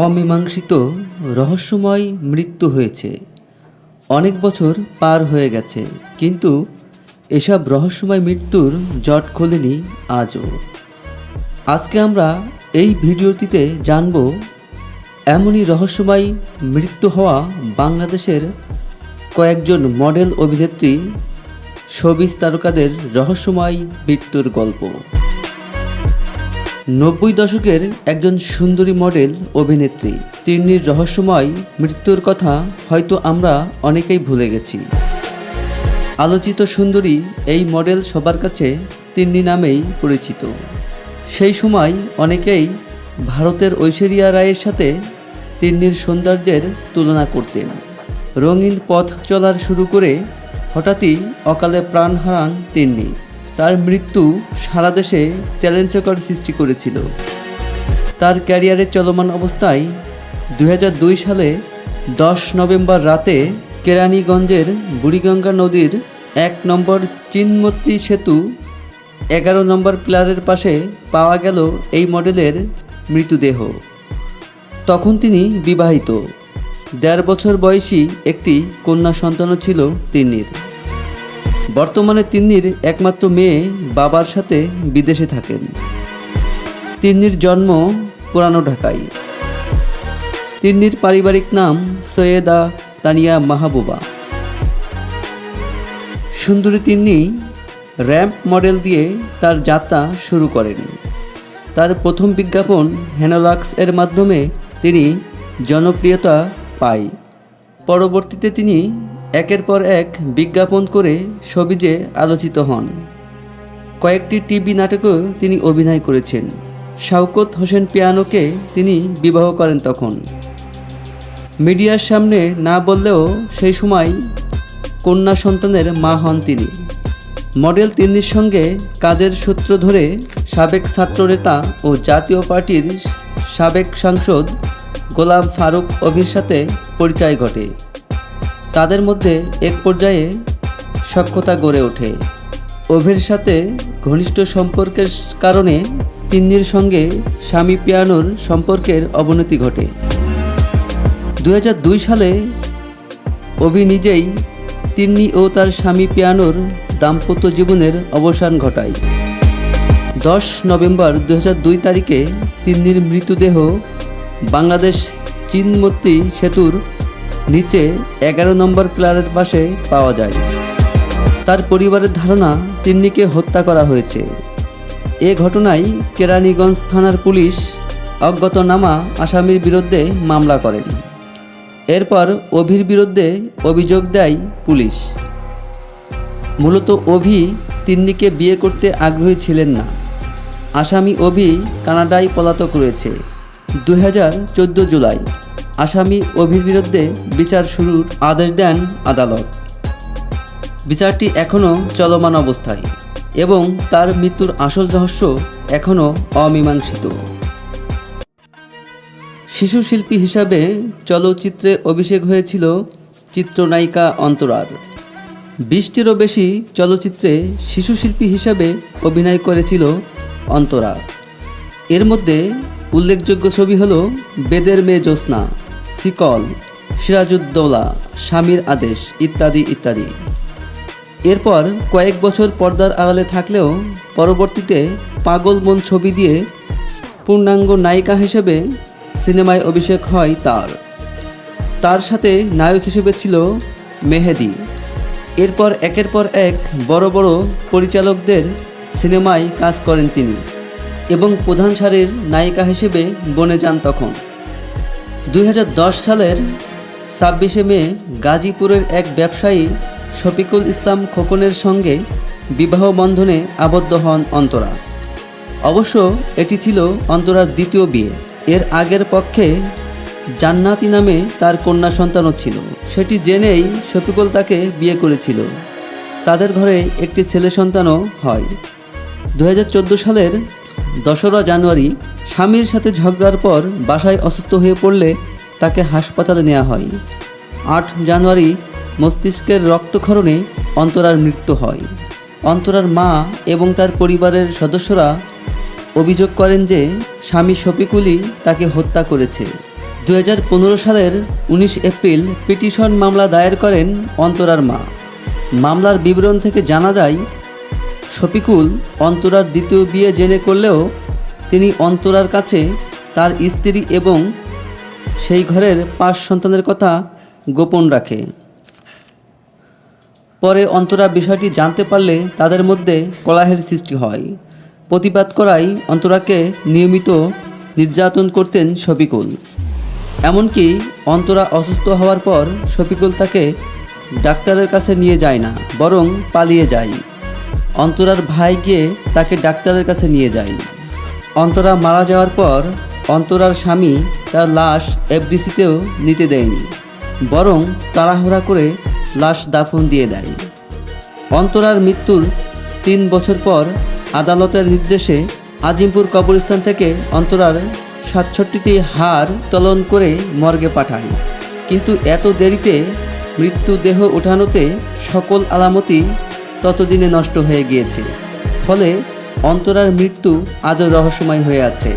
অমীমাংসিত রহস্যময় মৃত্যু হয়েছে। অনেক বছর পার হয়ে গেছে, কিন্তু এসব রহস্যময় মৃত্যুর জট খোলেনি আজও। আজকে আমরা এই ভিডিওটিতে জানব, এমনই রহস্যময় মৃত্যু হওয়া বাংলাদেশের কয়েকজন মডেল অভিনেত্রী, শোবিজ তারকাদের রহস্যময় মৃত্যুর গল্প। নব্বই দশকের একজন সুন্দরী মডেল অভিনেত্রী। তিন্নির রহস্যময় মৃত্যুর কথা হয়তো আমরা অনেকেই ভুলে গেছি। আলোচিত সুন্দরী এই মডেল সবার কাছে তিন্নি নামেই পরিচিত। সেই সময় অনেকেই ভারতের ঐশ্বরিয়া রায়ের সাথে তিন্নির সৌন্দর্যের তুলনা করতেন। রঙিন পথ চলার শুরু করে হঠাৎই অকালে প্রাণ হারান তিন্নি। তার মৃত্যু সারা দেশে চ্যালেঞ্জকর সৃষ্টি করেছিল। তার ক্যারিয়ারের চলমান অবস্থায় দু হাজার দুই সালে দশ নভেম্বর রাতে কেরানীগঞ্জের বুড়িগঙ্গা নদীর এক নম্বর চিনমত্রী সেতু এগারো নম্বর পিলারের পাশে পাওয়া গেল এই মডেলের মৃতদেহ। তখন তিনি বিবাহিত। দেড় বছর বয়সী একটি কন্যা সন্তানও ছিল তিন্নির। বর্তমানে তিন্নির একমাত্র মেয়ে বাবার সাথে বিদেশে থাকেন। তিন্নির জন্ম পুরানো ঢাকায়। তিন্নির পারিবারিক নাম সৈয়দা তানিয়া মাহবুবা। সুন্দরী তিন্নি র্যাম্প মডেল দিয়ে তার যাত্রা শুরু করেন। তার প্রথম বিজ্ঞাপন হ্যানোলাক্স এর মাধ্যমে তিনি জনপ্রিয়তা পায়। পরবর্তীতে তিনি একের পর এক বিজ্ঞাপন করে সবিজে আলোচিত হন। কয়েকটি টিভি নাটকেও তিনি অভিনয় করেছেন। শাউকত হোসেন পিয়ানোকে তিনি বিবাহ করেন তখন। মিডিয়ার সামনে না বললেও সেই সময় কন্যা সন্তানের মা হন তিনি। মডেল তিন্নির সঙ্গে কাজের সূত্র ধরে সাবেক ছাত্রনেতা ও জাতীয় পার্টির সাবেক সাংসদ গোলাম ফারুক অভির সাথে পরিচয় ঘটে। তাদের মধ্যে এক পর্যায়ে সখ্যতা গড়ে ওঠে। অভির সাথে ঘনিষ্ঠ সম্পর্কের কারণে তিন্নির সঙ্গে স্বামী পিয়ানোর সম্পর্কের অবনতি ঘটে। দু হাজার দুই সালে অভি নিজেই তিন্নি ও তার স্বামী পিয়ানোর দাম্পত্য জীবনের অবসান ঘটায়। দশ নভেম্বর দু হাজার দুই তারিখে তিন্নির মৃতদেহ বাংলাদেশ চিনমত্তি সেতুর নিচে এগারো নম্বর প্লারের পাশে পাওয়া যায়। তার পরিবারের ধারণা, তিন্নিকে হত্যা করা হয়েছে। এ ঘটনায় কেরানীগঞ্জ থানার পুলিশ অজ্ঞাতনামা আসামির বিরুদ্ধে মামলা করেন। এরপর অভির বিরুদ্ধে অভিযোগ দেয় পুলিশ। মূলত অভি তিন্নিকে বিয়ে করতে আগ্রহী ছিলেন না। আসামি অভি কানাডায় পলাতক রয়েছে। দু হাজার চোদ্দ জুলাই আসামি অভির বিরুদ্ধে বিচার শুরুর আদেশ দেন আদালত। বিচারটি এখনও চলমান অবস্থায় এবং তার মৃত্যুর আসল রহস্য এখনও অমীমাংসিত। শিশু শিল্পী হিসাবে চলচ্চিত্রে অভিষেক হয়েছিল চিত্রনায়িকা অন্তরার। বিশটিরও বেশি চলচ্চিত্রে শিশু শিল্পী হিসাবে অভিনয় করেছিল অন্তরা। এর মধ্যে উল্লেখযোগ্য ছবি হল বেদের মেয়ে জ্যোৎস্না। সিকল, সিরাজউদ্দৌলা, স্বামীর আদেশ, ইত্যাদি ইত্যাদি। এরপর কয়েক বছর পর্দার আড়ালে থাকলেও পরবর্তীতে পাগল মন ছবি দিয়ে পূর্ণাঙ্গ নায়িকা হিসেবে সিনেমায় অভিষেক হয় তার। তার সাথে নায়ক হিসেবে ছিল মেহেদি। এরপর একের পর এক বড় বড় পরিচালকদের সিনেমায় কাজ করেন তিনি এবং প্রধান সারির নায়িকা হিসেবে বনে যান তখন। দুই হাজার দশ সালের ছাব্বিশে মে গাজীপুরের এক ব্যবসায়ী শফিকুল ইসলাম খোকনের সঙ্গে বিবাহ বন্ধনে আবদ্ধ হন অন্তরা। অবশ্য এটি ছিল অন্তরার দ্বিতীয় বিয়ে। এর আগের পক্ষে জান্নাতি নামে তার কন্যা সন্তানও ছিল। সেটি জেনেই শফিকুল তাকে বিয়ে করেছিল। তাদের ঘরে একটি ছেলে সন্তানও হয়। দু হাজার চোদ্দ সালের দশরা জানুয়ারি স্বামীর সাথে ঝগড়ার পর বাসায় অসুস্থ হয়ে পড়লে তাকে হাসপাতালে নেওয়া হয়। আট জানুয়ারি মস্তিষ্কের রক্তক্ষরণে অন্তরার মৃত্যু হয়। অন্তরার মা এবং তার পরিবারের সদস্যরা অভিযোগ করেন যে স্বামী শফিকুলই তাকে হত্যা করেছে। দু হাজার পনেরো সালের উনিশ এপ্রিল পিটিশন মামলা দায়ের করেন অন্তরার মা। মামলার বিবরণ থেকে জানা যায়, শফিকুল অন্তরার দ্বিতীয় বিয়ে জেনে করলেও তিনি অন্তরার কাছে তার স্ত্রী এবং সেই ঘরের পাঁচ সন্তানের কথা গোপন রাখে। পরে অন্তরা বিষয়টি জানতে পারলে তাদের মধ্যে কলাহের সৃষ্টি হয়। প্রতিবাদ করায় অন্তরাকে নিয়মিত নির্যাতন করতেন শফিকুল। এমনকি অন্তরা অসুস্থ হওয়ার পর শফিকুল তাকে ডাক্তারের কাছে নিয়ে যায় না, বরং পালিয়ে যায়। অন্তরার ভাই গিয়ে তাকে ডাক্তারের কাছে নিয়ে যায়। অন্তরা মারা যাওয়ার পর অন্তরার স্বামী তার লাশ এফডিসিতেও নিতে দেয়নি, বরং তাড়াহুড়া করে লাশ দাফন দিয়ে দেয়। অন্তরার মৃত্যুর তিন বছর পর আদালতের নির্দেশে আজিমপুর কবরস্থান থেকে অন্তরার সাতষট্টিটি হার তলন করে মর্গে পাঠায় কিন্তু এত দেরিতে মৃত্যুদেহ ওঠানোতে সকল আলামতই ততদিনে নষ্ট হয়ে গিয়েছে। ফলে অন্তরার মৃত্যু আজও রহস্যময় হয়ে আছে।